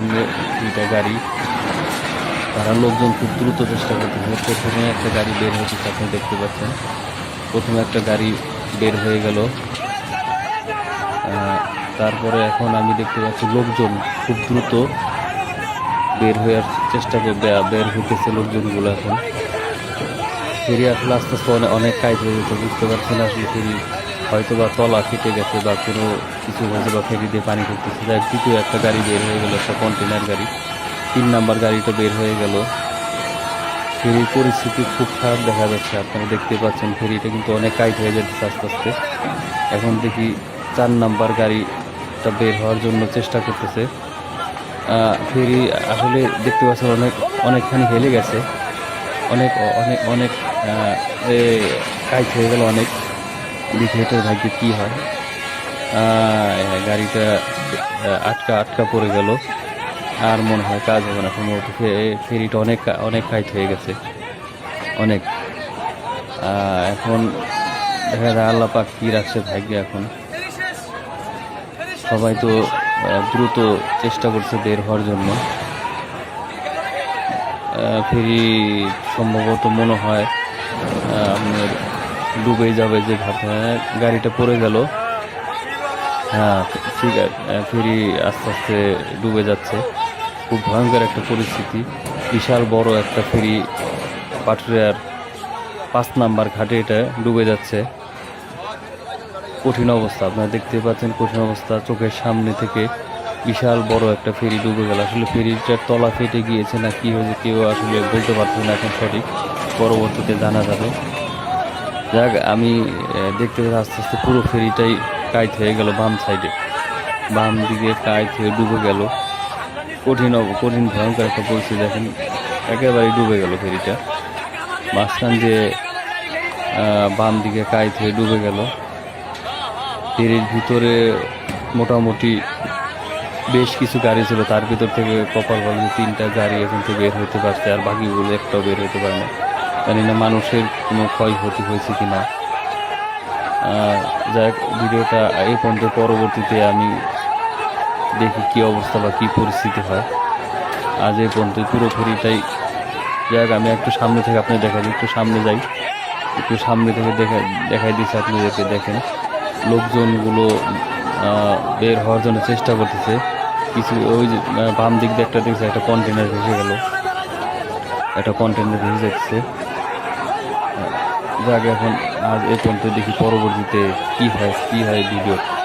সামনে দুইটা গাড়ি। তারা লোকজন খুব দ্রুত চেষ্টা করতেছে। প্রথমে একটা গাড়ি বের হচ্ছে আপনি দেখতে পাচ্ছেন। প্রথমে একটা গাড়ি বের হয়ে গেল। তারপরে এখন আমি দেখতে পাচ্ছি লোকজন খুব দ্রুত বের হওয়ার চেষ্টা করবে বের হইতেছে লোকজনগুলো এখন। ফেরি আসলে আস্তে আস্তে অনেক কাজ হয়ে গেছে, বুঝতে পারছি না আসলে ফেরি হয়তো বা তলা কেটে গেছে বা কোনো কিছু হয়েছে বা ফেরি দিয়ে পানি করতেছে যাই দ্বিতীয় একটা গাড়ি বের হয়ে গেল, একটা কন্টেনার গাড়ি। তিন নাম্বার গাড়িটা বের হয়ে গেল। ফেরির পরিস্থিতি খুব খারাপ দেখা যাচ্ছে। আপনারা দেখতে পাচ্ছেন ফেরিটা কিন্তু অনেক কাইট হয়ে যাচ্ছে আস্তে আস্তে। এখন দেখি চার নাম্বার গাড়িটা বের হওয়ার জন্য চেষ্টা করতেছে। ফেরি আসলে দেখতে পাচ্ছেন অনেক, অনেকখানি হেলে গেছে। অনেক অনেক অনেক কাইট হয়ে গেল অনেক। দেখি ভাগ্যে কী হয়? গাড়িটা আটকা আটকা পড়ে গেল। আর মনে হয় কাজ হবে না সম্ভবত ফেরিটা অনেক অনেক কাইট হয়ে গেছে। অনেক। এখন দেখা যায় আল্লাহ পাক কী রাখছে ভাগ্যে এখন। সবাই তো দ্রুত চেষ্টা করছে বের হওয়ার জন্য। ফেরি সম্ভবত মনে হয় আপনার ডুবে যাবে যে হ্যাঁ, গাড়িটা পড়ে গেল। হ্যাঁ ঠিক আছে ফেরি আস্তে আস্তে ডুবে যাচ্ছে। খুব ভয়ঙ্কর একটা পরিস্থিতি। বিশাল বড় একটা ফেরি পাটুরিয়ার পাঁচ নাম্বার ঘাটে এটা ডুবে যাচ্ছে। কঠিন অবস্থা আপনারা দেখতে পাচ্ছেন কঠিন অবস্থা চোখের সামনে থেকে বিশাল বড় একটা ফেরি ডুবে গেল। আসলে ফেরিটার তলা ফেটে গিয়েছে না কি হয়েছে কেউ আসলে বলতে পারছে না এখন সঠিক পরবর্তীতে জানা যাবে। যাক, আমি দেখতে আস্তে আস্তে পুরো ফেরিটাই কাইট হয়ে গেল বাম সাইডে বাম দিকে কাইট হয়ে ডুবে গেল। কঠিন কঠিন, ভয়ঙ্কর একটা পরিস্থিতি, দেখেন একেবারে ডুবে গেল ফেরিটা। মাঝখান দিয়ে বাম দিকে কাইট হয়ে ডুবে গেল। ফেরির ভিতরে মোটামুটি বেশ কিছু গাড়ি ছিল, তার ভিতর থেকে কপাল ভালো তিনটা গাড়ি এখন থেকে বের হতে পারছে, আর বাকিগুলো একটাও বের হতে পারে না। জানি না মানুষের কোনো ক্ষয়ক্ষতি হয়েছে কি না যাই ভিডিওটা এই পর্যন্ত, পরবর্তীতে আমি দেখি কি অবস্থা বা কী পরিস্থিতি হয়। আজ এই পর্যন্ত, পুরো ফেরিটাই যাই আমি একটু সামনে থেকে আপনি দেখা একটু সামনে যাই। একটু সামনে থেকে দেখা, দেখাই দিচ্ছি আপনাদেরকে, দেখেন। লোকজনগুলো বের হওয়ার জন্য চেষ্টা করতেছে। কিছু ওই যে বাম দিক দিয়ে একটা দেখছে, একটা কন্টেনার ভেসে গেল। একটা কন্টেনার ভেসে যাচ্ছে। যাক এখন আজ এই পর্যন্ত দেখি পরবর্তীতে কি হয় কি হয় ভিডিও